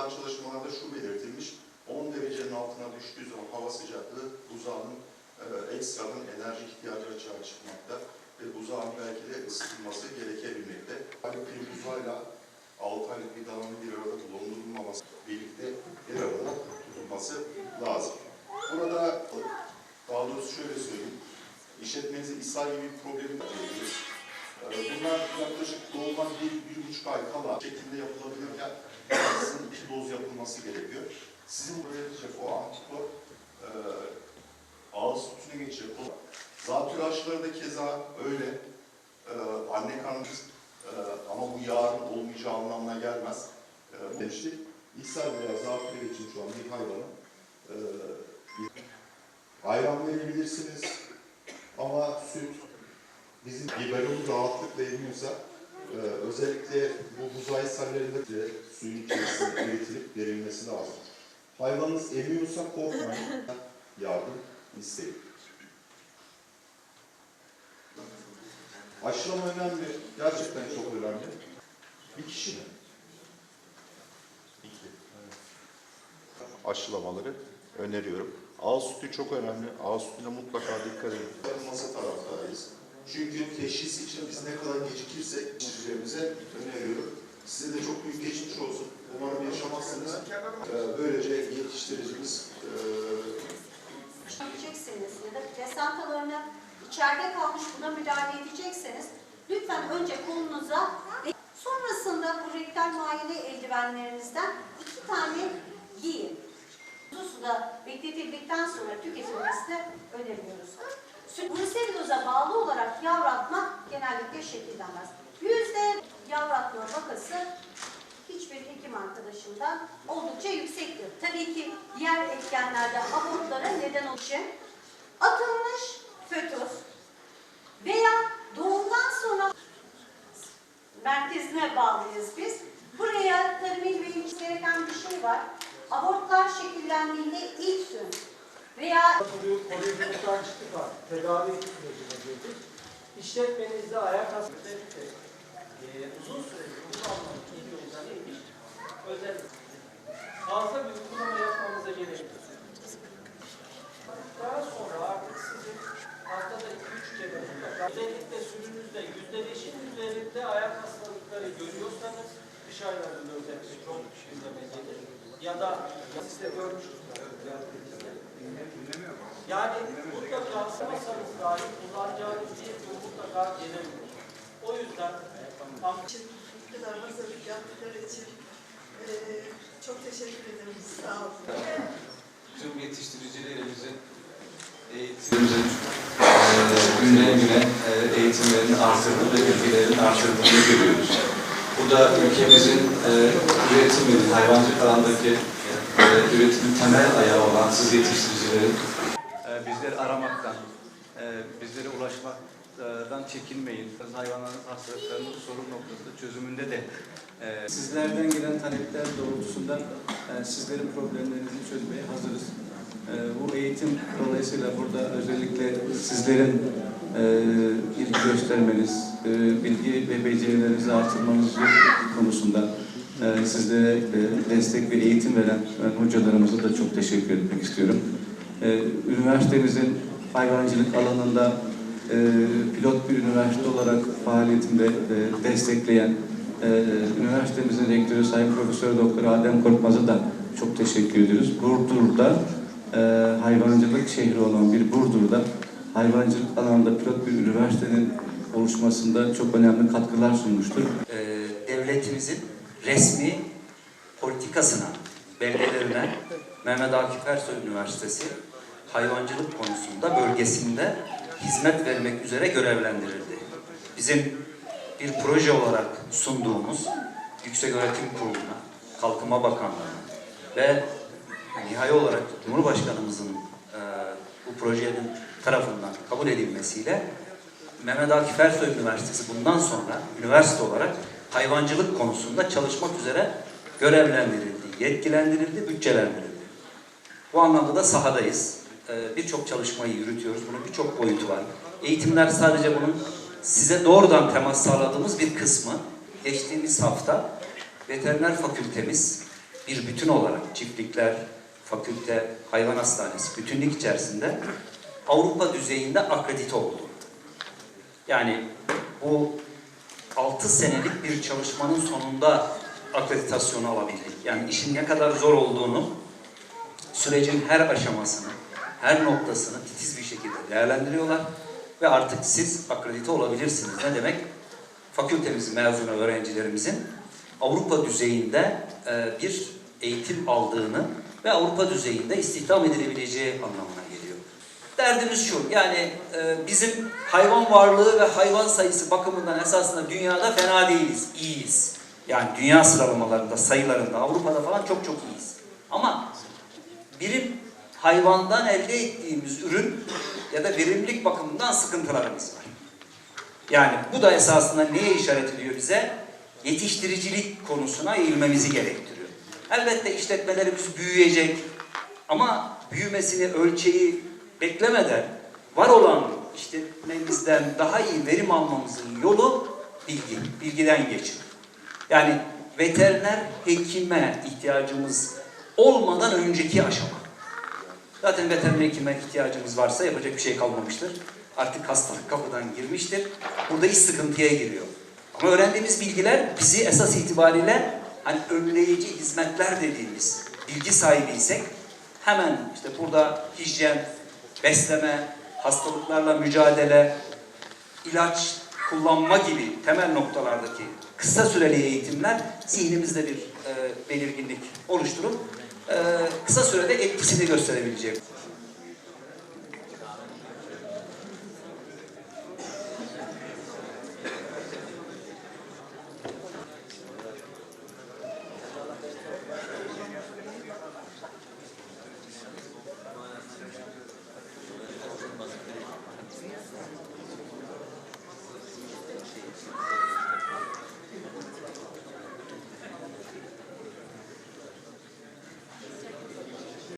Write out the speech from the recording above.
yapılan çalışmalarda şu belirtilmiş. 10 derecenin altına düştüğü zaman hava sıcaklığı buzağının e, ekstradan enerji ihtiyacı açığa çıkmakta ve buzağın belki de ısıtılması gerekebilmekte. Hani bir buzağıyla 6 aylık bir dananın bir arada bulundurulmaması birlikte bir arada tutulması lazım. Burada daha doğrusu şöyle söyleyeyim. İşletmenizin ishal gibi bir problemi var. Ee, Bunlar yaklaşık doğumdan bir, bir buçuk ay kala şekilde yapılabilirken sizin iki doz yapılması gerekiyor. Sizin yapacak o antikor e, ağız sütüne geçecek o. Zatürre aşıları da keza öyle. E, anne karnımız e, ama bu yarın olmayacağı anlamına gelmez. E, bu demiştik. İshal veya zatürre için şu an bir hayvanın e, ayran verebilirsiniz ama süt bizim biberonu rahatlıkla emiyorsa e, özellikle bu buzay sallerinde de suyun içerisinde eritilip verilmesi lazım. Hayvanınız emiyorsa korkmayın. Yardım isteyin. Aşılama önemli. Gerçekten çok önemli. Bir kişi mi? İki. Aşılamaları öneriyorum. Ağız sütü çok önemli. Ağız sütüne mutlaka dikkat edin. Çünkü teşhis için biz ne kadar gecikirsek yetiştiricilerimize öneriyorum. Size de çok büyük geçmiş olsun. Umarım yaşamazsınız. Ee, Böylece yetiştiricimiz edecekseniz ya da plasentalarını içeride kalmış buna müdahale edecekseniz lütfen önce kolunuza ve sonrasında bu rektal muayene eldivenlerinizden iki tane giyin. Uzun suda bekletildikten sonra tüketilmesini öneriyoruz. Süt bruselloza bağlı olarak yavratmak genellikle şekillenmez. Yüzde yavratma vakası hiçbir hekim arkadaşımdan oldukça yüksektir. Tabii ki diğer etkenlerde abortlara neden oluşan için atılmış fötüs veya doğumdan sonra merkezine bağlıyız biz. Buraya Tarım İl Bey'in gereken bir şey var. Abortlar şekillendiğinde ilk gün veya Koruyu, koruyuculuktan çıktık var. Tedavi sürecine girdik. İşletmenizde ayak hastası e, uzun süreli kullanmanın yolu neymiş? Özellikle fazla bir uygulama yapmamıza gerek yok. Daha sonra artık sizin haftada 2-3 kere özellikle sürünüzde %5'in üzerinde ayak hastalıkları görüyorsanız dış hayvanında özellikle çok gelir. Ya da siz de görmüşsünüz. Yani mutlaka asmasanız dahi kullanacağınız bir yıl mutlaka gelebilir. O yüzden için kadar hazırlık yaptıkları için çok teşekkür ederim. Sağ olun. Tüm yetiştiricilerimizin eğitimimizin eee, günden güne eee, eğitimlerini artırdığını ve bilgilerini artırdığını görüyoruz. Bu da ülkemizin eee üretiminin, hayvancılık alandaki eee, üretimin temel ayağı olan siz yetiştiricilerin e, bizleri aramaktan, e, bizlere ulaşmaktan çekinmeyin. Hayvanların hastalıklarının sorun noktasında çözümünde de e, sizlerden gelen talepler doğrultusunda e, sizlerin problemlerinizi çözmeye hazırız. E, bu eğitim dolayısıyla burada özellikle sizlerin e, ilgi göstermeniz, e, bilgi ve becerilerinizi artırmanız konusunda e, sizlere e, destek ve eğitim veren hocalarımıza da çok teşekkür etmek istiyorum. Ee, üniversitemizin hayvancılık alanında pilot bir üniversite olarak faaliyetinde destekleyen üniversitemizin rektörü Sayın Profesör Doktor Adem Korkmaz'a da çok teşekkür ediyoruz. Burdur'da hayvancılık şehri olan bir Burdur'da hayvancılık alanında pilot bir üniversitenin oluşmasında çok önemli katkılar sunmuştur. e, devletimizin resmi politikasına, belgelerine Mehmet Akif Ersoy Üniversitesi hayvancılık konusunda bölgesinde hizmet vermek üzere görevlendirildi. Bizim bir proje olarak sunduğumuz Yükseköğretim Kurulu'na, Kalkınma Bakanlığı'na ve nihai olarak Cumhurbaşkanımızın e, bu projenin tarafından kabul edilmesiyle Mehmet Akif Ersoy Üniversitesi bundan sonra üniversite olarak hayvancılık konusunda çalışmak üzere görevlendirildi, yetkilendirildi, bütçelendirildi. Bu anlamda da sahadayız. Ee, Birçok çalışmayı yürütüyoruz. Bunun birçok boyutu var. Eğitimler sadece bunun size doğrudan temas sağladığımız bir kısmı. Geçtiğimiz hafta veteriner fakültemiz bir bütün olarak çiftlikler, fakülte, hayvan hastanesi bütünlük içerisinde Avrupa düzeyinde akredite oldu. Yani bu 6 senelik bir çalışmanın sonunda akreditasyonu alabildik. Yani işin ne kadar zor olduğunu, sürecin her aşamasını, her noktasını titiz bir şekilde değerlendiriyorlar ve artık siz akredite olabilirsiniz. Ne demek? Fakültemizin mezunu öğrencilerimizin Avrupa düzeyinde e, bir eğitim aldığını ve Avrupa düzeyinde istihdam edilebileceği anlamına geliyor. Derdimiz şu, yani e, bizim hayvan varlığı ve hayvan sayısı bakımından esasında dünyada fena değiliz, iyiyiz. Yani dünya sıralamalarında, sayılarında, Avrupa'da falan çok çok iyiyiz. Ama birim hayvandan elde ettiğimiz ürün ya da verimlilik bakımından sıkıntılarımız var. Yani bu da esasında neye işaret ediyor bize? Yetiştiricilik konusuna eğilmemizi gerektiriyor. Elbette işletmelerimiz büyüyecek ama büyümesini, ölçeği beklemeden var olan işletmemizden daha iyi verim almamızın yolu bilgi, bilgiden geçiyor. Yani veteriner hekime ihtiyacımız olmadan önceki aşama. Zaten veteriner hekime ihtiyacımız varsa yapacak bir şey kalmamıştır. Artık hastalık kapıdan girmiştir. Burada iş sıkıntıya giriyor. Ama öğrendiğimiz bilgiler bizi esas itibariyle hani önleyici hizmetler dediğimiz bilgi sahibiysek hemen işte burada hijyen, besleme, hastalıklarla mücadele, ilaç kullanma gibi temel noktalardaki kısa süreli eğitimler zihnimizde bir e, belirginlik oluşturup e, kısa sürede etkisini gösterebilecek.